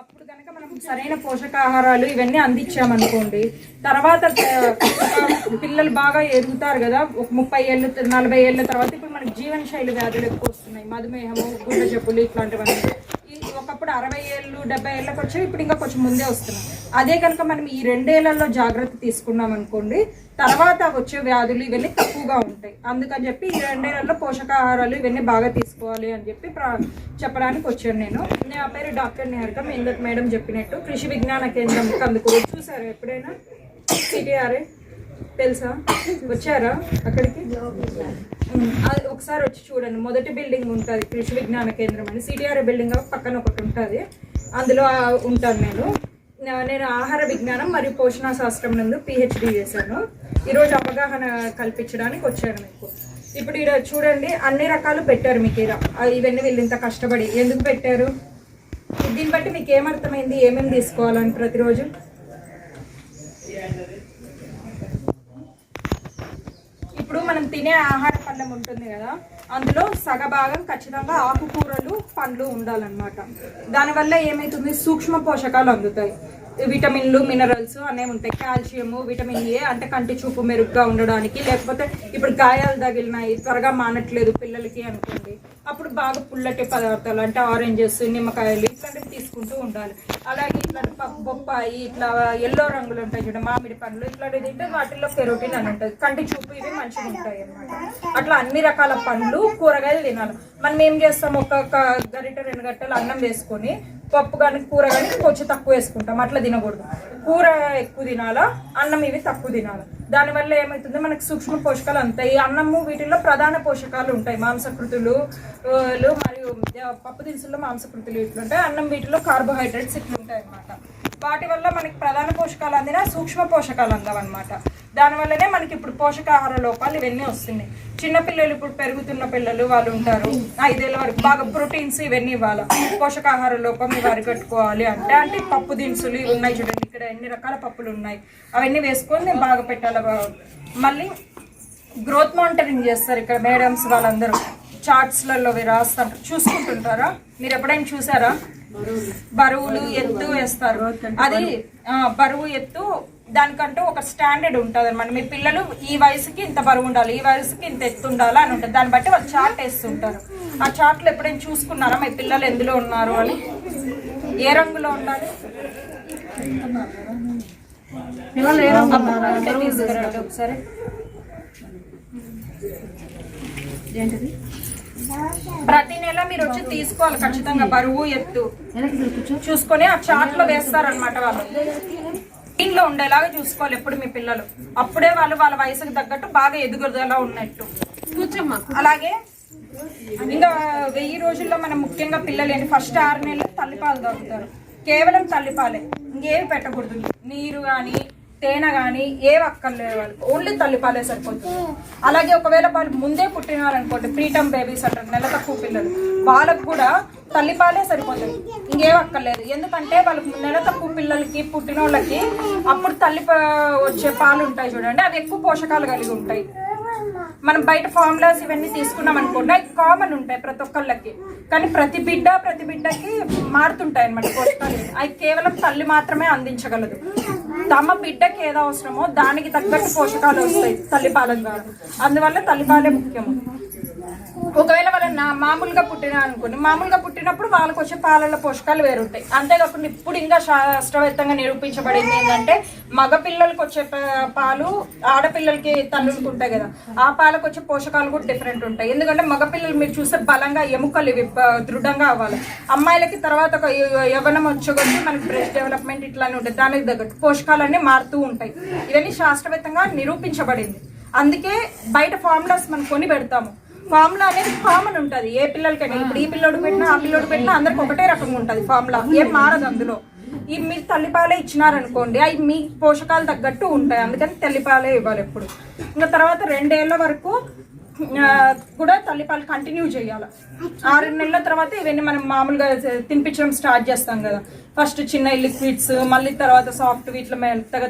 అప్పుడు కనుక మనం సరైన పోషకాహారాలు ఇవన్నీ అందించామనుకోండి తర్వాత పిల్లలు బాగా ఎదుగుతారు కదా ఒక ముప్పై ఏళ్ళు నలభై ఏళ్ళ తర్వాత ఇప్పుడు మనకి జీవన శైలి వ్యాధులు ఎక్కువ వస్తున్నాయి. మధుమేహము గుండె జబ్బులు ఇట్లాంటివన్నీ. ఒకప్పుడు అరవై ఏళ్ళు డెబ్బై ఏళ్ళకి వచ్చాయి. ఇప్పుడు ఇంకా కొంచెం ముందే వస్తున్నాం అదే కనుక మనం ఈ రెండేళ్ళలో జాగ్రత్త తీసుకున్నాం అనుకోండి తర్వాత వచ్చే వ్యాధులు ఇవన్నీ తక్కువగా ఉంటాయి. అందుకని చెప్పి ఈ రెండేళ్ళలో పోషకాహారాలు ఇవన్నీ బాగా తీసుకోవాలి అని చెప్పి చెప్పడానికి వచ్చాను నేను. నా పేరు డాక్టర్ నిహారిక మీ ఇందరు మేడం చెప్పినట్టు. కృషి విజ్ఞాన కేంద్రం అందుకు చూసారా ఎప్పుడైనా? సిటీఆర్ఏ తెలుసా? వచ్చారా అక్కడికి? ఒకసారి వచ్చి చూడండి. మొదటి బిల్డింగ్ ఉంటుంది కృషి విజ్ఞాన కేంద్రం అని. సిటీఆర్ బిల్డింగ్ పక్కన ఒకటి ఉంటుంది. అందులో ఉంటాను నేను. నేను ఆహార విజ్ఞానం మరియు పోషణ శాస్త్రం నందు పిహెచ్డి చేశాను. ఈరోజు అవగాహన కల్పించడానికి వచ్చాను మీకు. ఇప్పుడు ఇక్కడ చూడండి అన్ని రకాలు పెట్టారు మీకు ఇలా ఇవన్నీ వీళ్ళు ఇంత కష్టపడి. ఎందుకు పెట్టారు? దీన్ని బట్టి మీకు ఏమర్థమైంది? ఏమేమి తీసుకోవాలని ప్రతిరోజు? ఇప్పుడు మనం తినే ఆహార పళ్ళం ఉంటుంది కదా అందులో సగభాగం ఖచ్చితంగా ఆకుకూరలు పండ్లు ఉండాలన్నమాట. దానివల్ల ఏమవుతుంది సూక్ష్మ పోషకాలు అందుతాయి. విటమిన్లు మినరల్స్ అనేవి ఉంటాయి. కాల్షియము విటమిన్ ఏ అంటే కంటి చూపు మెరుగ్గా ఉండడానికి లేకపోతే ఇప్పుడు గాయాలు తగిలినాయి త్వరగా మానట్లేదు పిల్లలకి అనుకోండి. అప్పుడు బాగా పుల్లటి పదార్థాలు అంటే ఆరెంజెస్ నిమ్మకాయలు ఇట్లాంటివి తీసుకుంటూ ఉండాలి. అలాగే ఇట్లాంటి పప్పు బొప్పాయి ఇట్లా ఎల్లో రంగులు ఉంటాయి చూడండి మామిడి పండ్లు ఇట్లాంటివి తింటే వాటిల్లో కెరోటిన్ అని ఉంటుంది. కంటి చూపు ఇవి మంచిగా ఉంటాయి అన్నమాట. అట్లా అన్ని రకాల పండ్లు కూరగాయలు తినాలి. మనం ఏం చేస్తాం ఒక్కొక్క గరిట రెండు గంటలు అన్నం వేసుకొని పప్పు కానీ కూర కానీ కొంచెం తక్కువ వేసుకుంటాం. అట్లా తినకూడదు. కూర ఎక్కువ తినాలా అన్నం ఇవి తక్కువ తినాలి. దానివల్ల ఏమవుతుంది మనకు సూక్ష్మ పోషకాలు అంతాయి అన్నము వీటిల్లో ప్రధాన పోషకాలు ఉంటాయి. మాంసకృతులు మరియు పప్పు దినుసుల్లో మాంసకృతులు ఇట్లుంటాయి అన్నం వీటిలో కార్బోహైడ్రేట్స్ ఇట్లుంటాయి అన్నమాట వాటి వల్ల మనకి ప్రధాన పోషకాలు అందిన సూక్ష్మ పోషకాలు అందవన్నమాట. దానివల్లనే మనకి ఇప్పుడు పోషకాహార లోపాలు ఇవన్నీ వస్తున్నాయి. చిన్నపిల్లలు ఇప్పుడు పెరుగుతున్న పిల్లలు వాళ్ళు ఉంటారు. ఐదేళ్ళ వరకు బాగా ప్రోటీన్స్ ఇవన్నీ ఇవ్వాలి? పోషకాహార లోపం ఇవి అరికట్టుకోవాలి అంటే అంటే పప్పు దినుసులు ఇవి ఉన్నాయి చూడండి. ఇక్కడ ఎన్ని రకాల పప్పులు ఉన్నాయి? అవన్నీ వేసుకొని బాగా పెట్టాలి మళ్ళీ గ్రోత్ మానిటరింగ్ చేస్తారు ఇక్కడ మేడమ్స్ వాళ్ళందరూ. చార్ట్స్లలో రాస్తారు చూసుకుంటుంటారా? మీరు ఎప్పుడైనా చూసారా? బరువులు ఎత్తు వేస్తారు. అది బరువు ఎత్తు దానికంటూ ఒక స్టాండర్డ్ ఉంటుంది అనమాట మీ పిల్లలు ఈ వయసుకి ఇంత బరువు ఉండాలి ఈ వయసుకి ఇంత ఎత్తు ఉండాలి అని ఉంటుంది. దాన్ని బట్టి వాళ్ళు చార్ట్ వేస్తుంటారు. ఆ చార్ట్లో ఎప్పుడైనా చూసుకున్నారా? మీ పిల్లలు ఎందులో ఉన్నారు అని? ఏ రంగులో ఉండాలి? ఒకసారి ప్రతి నెల మీరు వచ్చి తీసుకోవాలి ఖచ్చితంగా బరువు ఎత్తు. చూసుకొని ఆ చార్ట్లో వేస్తారనమాట వాళ్ళు. దీనిలో ఉండేలాగా చూసుకోవాలి ఎప్పుడు మీ పిల్లలు. అప్పుడే వాళ్ళు వాళ్ళ వయసుకు తగ్గట్టు బాగా ఎదుగుదల ఉన్నట్టు. అలాగే ఇంకా వెయ్యి రోజుల్లో మనం ముఖ్యంగా పిల్లలు ఏంటి ఫస్ట్ ఆరు నెలలు తల్లిపాలు తాగుతారు కేవలం తల్లిపాలే. ఇంకేవి పెట్టకూడదు. నీరు కానీ తేనె కానీ ఏ అక్కర్లేదు వాళ్ళకి ఓన్లీ తల్లిపాలే సరిపోతుంది. అలాగే ఒకవేళ వాళ్ళు ముందే పుట్టినారనుకోండి ప్రీటమ్ బేబీస్ అంటారు నెల తక్కువ పిల్లలు వాళ్ళకు కూడా తల్లిపాలే సరిపోతుంది. ఇంకేం అక్కర్లేదు. ఎందుకంటే వాళ్ళకి నెల తక్కువ పిల్లలకి పుట్టిన వాళ్ళకి అప్పుడు తల్లి వచ్చే పాలు ఉంటాయి చూడండి. అవి ఎక్కువ పోషకాలు కలిగి ఉంటాయి. మనం బయట ఫార్ములాస్ ఇవన్నీ తీసుకున్నాం అనుకోండి అవి కామన్ ఉంటాయి ప్రతి ఒక్కళ్ళకి. కానీ ప్రతి బిడ్డ ప్రతి బిడ్డకి మారుతుంటాయి అనమాట పోషకాలు. అవి కేవలం తల్లి మాత్రమే అందించగలదు. తమ బిడ్డకి ఏదో అవసరమో దానికి తగ్గట్టు పోషకాలు వస్తాయి తల్లిపాలెం ద్వారా అందువల్ల తల్లిపాలే ముఖ్యము. ఒకవేళ వాళ్ళ నా మామూలుగా పుట్టిన అనుకోండి మామూలుగా పుట్టినప్పుడు వాళ్ళకి వచ్చే పాలల్లో పోషకాలు వేరుంటాయి. అంతేకాకుండా ఇప్పుడు ఇంకా శాస్త్రవేత్తంగా నిరూపించబడింది ఏంటంటే మగపిల్లలకి వచ్చే పాలు ఆడపిల్లలకి తల్లులకు ఉంటాయి కదా ఆ పాలకు వచ్చే పోషకాలు కూడా డిఫరెంట్ ఉంటాయి. ఎందుకంటే మగ పిల్లలు మీరు చూస్తే బలంగా ఎముకలు ఇవి దృఢంగా అవ్వాలి. అమ్మాయిలకి తర్వాత ఒక యవ్వనం వచ్చగొచ్చి మనకి బ్రెస్ట్ డెవలప్మెంట్ ఇట్లానే ఉంటాయి దానికి తగ్గట్టు పోషకాలన్నీ మారుతూ ఉంటాయి. ఇవన్నీ శాస్త్రవేత్తంగా నిరూపించబడింది. అందుకే బయట ఫార్ములాస్ మనం కొని పెడతాము. ఫార్ములా అనేది కామన్ ఉంటుంది. ఏ పిల్లలకైనా ఇప్పుడు ఈ పిల్లోడు పెట్టినా ఆ పిల్లోడు పెట్టినా అందరికి ఒకటే రకంగా ఉంటుంది ఫార్ములా. ఏం మారదు అందులో. ఈ మీరు తల్లిపాలే ఇచ్చినారనుకోండి అవి మీ పోషకాలు తగ్గట్టు ఉంటాయి. అందుకని తల్లిపాలే ఇవ్వాలి ఎప్పుడు. ఇంకా తర్వాత రెండేళ్ళ వరకు కూడా తల్లిపాలు కంటిన్యూ చేయాలి. ఆరు నెలల తర్వాత ఇవన్నీ మనం మామూలుగా తినిపించడం స్టార్ట్ చేస్తాం కదా. ఫస్ట్ చిన్న లిక్విడ్స్ మళ్ళీ తర్వాత సాఫ్ట్ ఇట్లా మెత్తగా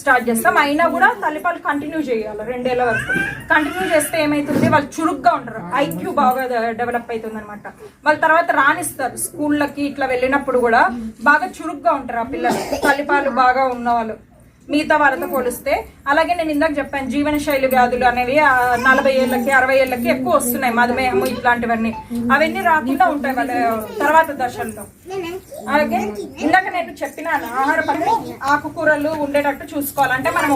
స్టార్ట్ చేస్తాం. అయినా కూడా తల్లిపాలు కంటిన్యూ చేయాలి రెండేళ్ళ వరకు. కంటిన్యూ చేస్తే ఏమైతుంది? వాళ్ళు చురుగ్గా ఉంటారు ఐక్యూ బాగా డెవలప్ అవుతుంది అనమాట వాళ్ళ తర్వాత రాణిస్తారు. స్కూళ్ళకి ఇట్లా వెళ్ళినప్పుడు కూడా బాగా చురుగ్గా ఉంటారు ఆ పిల్లలు. తల్లిపాలు బాగా ఉన్నవాళ్ళు. మిగతా వాళ్ళతో పోలిస్తే. అలాగే నేను ఇందాక చెప్పాను జీవన శైలి వ్యాధులు అనేవి నలభై ఏళ్ళకి అరవై ఏళ్ళకి ఎక్కువ వస్తున్నాయి మధుమేహము ఇట్లాంటివన్నీ. అవన్నీ రాకుండా ఉంటాయి వాళ్ళ తర్వాత దశల్లో. అలాగే ఇందాక నేను చెప్పినాను ఆహార పనులు ఆకుకూరలు ఉండేటట్టు చూసుకోవాలి. అంటే మనం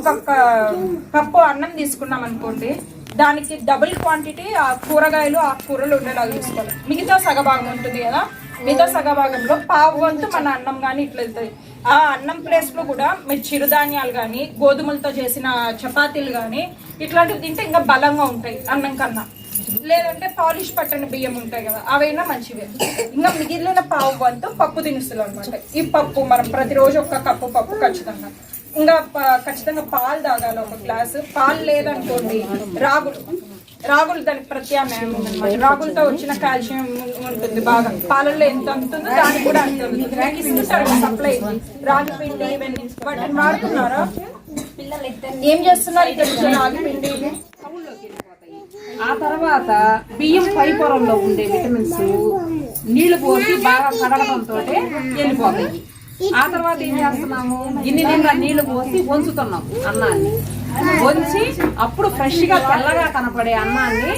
ఒక కప్పు అన్నం తీసుకున్నాం అనుకోండి దానికి డబుల్ క్వాంటిటీ ఆ కూరగాయలు ఆకుకూరలు ఉండేలాగా చూసుకోవాలి. మిగతా సగభాగం ఉంటుంది కదా మిగతా సగభాగంలో పావు వంతు మన అన్నం కానీ ఇట్లా వెళ్తాయి. ఆ అన్నం ప్లేస్లో కూడా మీరు చిరుధాన్యాలు కానీ గోధుమలతో చేసిన చపాతీలు కానీ ఇట్లాంటివి తింటే ఇంకా బలంగా ఉంటాయి అన్నం కన్నా. లేదంటే పాలిష్ పట్టని బియ్యం ఉంటాయి కదా అవైనా మంచివే. ఇంకా మిగిలిన పావు వంతు పప్పు దినుసులు అనమాట ఈ పప్పు మనం ప్రతిరోజు ఒక కప్పు పప్పు ఖచ్చితంగా. ఇంకా ఖచ్చితంగా పాలు తాగాలి ఒక గ్లాసు. పాలు లేదనుకోండి రాగులు. రాగులు దానికి ప్రత్యామ్నాయం ఉందన్నమాట. రాగులతో వచ్చిన కాల్షియం ఉంటుంది బాగా. పాలల్లో ఎంత ఉంటుందో దానికి కూడా అంత ఉంటుంది. నాకు ఇస్తుంటారు సప్లై రాగి పిండి ఇవన్నీ. వాటిని వాడుతున్నారా? ఏం చేస్తున్నారు ఇక్కడ రాగి పిండి? ఆ తర్వాత బియ్యం పై పొరంలో ఉండే విటమిన్స్ నీళ్ళు పోసి బాగా కడగడంతో వెళ్ళిపోతాయి. ఆ తర్వాత ఏం చేస్తున్నాము? గిన్నె నిండా నీళ్ళు పోసి వంచుతున్నాం అన్నాన్ని. వంచి అప్పుడు ఫ్రెష్గా తెల్లగా కనపడే అన్నాన్ని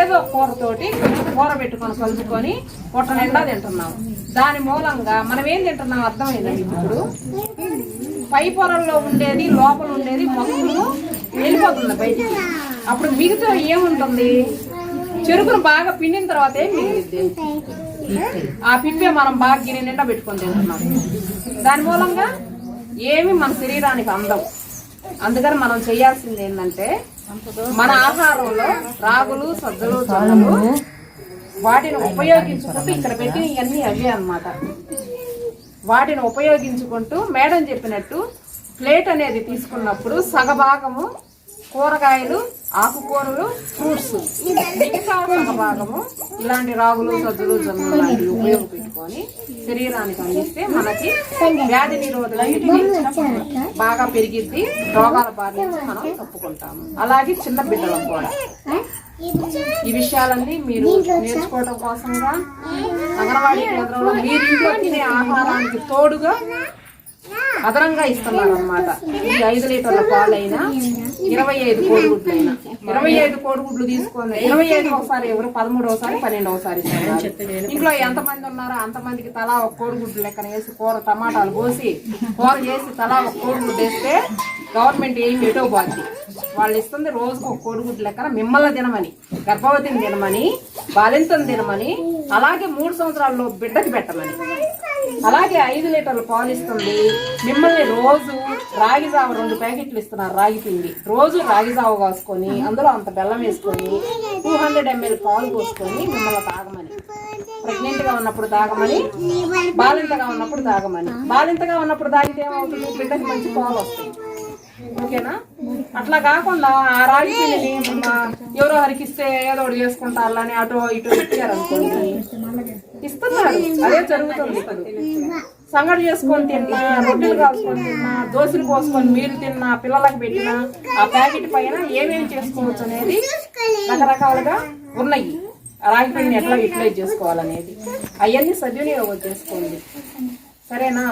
ఏదో కూరతోటి కొంచెం కూర పెట్టుకొని కలుపుకొని పొట్ట నిండా తింటున్నాం. దాని మూలంగా మనం ఏం తింటున్నాం అర్థమైందండి ఇప్పుడు? పై పొరల్లో ఉండేది లోపల ఉండేది మొక్కలు వెళ్ళిపోతుంది బయటికి. అప్పుడు మిగతా ఏముంటుంది? చెరుకును బాగా పిండిన తర్వాత ఏం మిగిలిద్ది? ఆ పిండి మనం బాగా గిన్నె నిండా పెట్టుకొని తింటున్నాం. దాని మూలంగా ఏమి మన శరీరానికి అందం. అందుకని మనం చేయాల్సింది ఏంటంటే మన ఆహారంలో రాగులు సజ్జలు జొన్నలు వాటిని ఉపయోగించుకుంటూ ఇక్కడ పెట్టిన ఇవన్నీ అవే అన్నమాట. వాటిని ఉపయోగించుకుంటూ మేడం చెప్పినట్టు ప్లేట్ అనేది తీసుకున్నప్పుడు సగభాగము కూరగాయలు ఆకుకూరలు ఫ్రూట్స్. మిగతా భాగము ఇలాంటి రాగులు సజ్జలు జొన్నలు లాంటివి ఉపయోగపెట్టుకొని శరీరానికి అందిస్తే మనకి వ్యాధి నిరోధక బాగా పెరిగిద్ది. రోగాల బారి నుంచి మనం తప్పుకుంటాము. అలాగే చిన్న బిడ్డలకు కూడా. ఈ విషయాలన్నీ మీరు నేర్చుకోవడం కోసంగా అంగన్వాడీ కేంద్రంలో మీరు ఇంట్లో తినే ఆహారానికి తోడుగా అదనంగా ఇస్తున్నారు అనమాట ఈ ఐదు లీటర్ల పాలైనా ఇరవై ఐదు కోడిగుడ్లైనా. ఇరవై ఐదు కోడిగుడ్లు తీసుకొని ఇరవై ఐదు ఒకసారి ఎవరు పదమూడవసారి పన్నెండవసారి ఇంట్లో ఎంత మంది ఉన్నారో అంతమందికి తలా ఒక కోడిగుడ్లు లెక్కన వేసి కూర టమాటాలు పోసి కూర చేసి తలా ఒక కోడిగుడ్డు వేస్తే గవర్నమెంట్ ఏం ఎటో బాధ్యత. వాళ్ళు ఇస్తుంది రోజుకు ఒక కోడిగుడ్డు లెక్కన మిమ్మల్ని తినమని గర్భవతిని తినమని బాలింతను తినమని అలాగే మూడు సంవత్సరాల్లో బిడ్డకి పెట్టమని. అలాగే ఐదు లీటర్లు పాలు ఇస్తుంది. మిమ్మల్ని రోజు రాగి జావ రెండు ప్యాకెట్లు ఇస్తున్నారు రాగి పిండి. రోజు రాగి జావ కాసుకొని అందులో అంత బెల్లం వేసుకొని టూ హండ్రెడ్ ఎంఎల్ పాలు పోసుకొని మిమ్మల్ని తాగమని. ప్రెగ్నెంట్గా ఉన్నప్పుడు తాగమని బాలింతగా ఉన్నప్పుడు తాగమని. బాలింతగా ఉన్నప్పుడు తాగితే ఏమవుతుంది? బిడ్డకి మంచి పాలు వస్తాయి. ఓకేనా? అట్లా కాకుండా ఆ రాగి పిండిని ఎవరో హరికిస్తే ఏదో ఒకటి చేసుకుంటారని అటు ఇటు ఇచ్చారనుకోండి ఇస్తున్నారు. అదే జరుగుతుంది సంగటి చేసుకొని తిన్నా రొట్టెలు కాల్చుకొని తిన్నా దోశలు పోసుకొని మీరు తిన్నా పిల్లలకు పెట్టినా ఆ ప్యాకెట్ పైన ఏమేమి చేసుకోవచ్చు అనేది రకరకాలుగా ఉన్నాయి. ఆ రాగి పిండిని ఎట్లా యూటిలైజ్ చేసుకోవాలనేది. అవన్నీ సద్వినియోగం చేసుకోండి. సరేనా?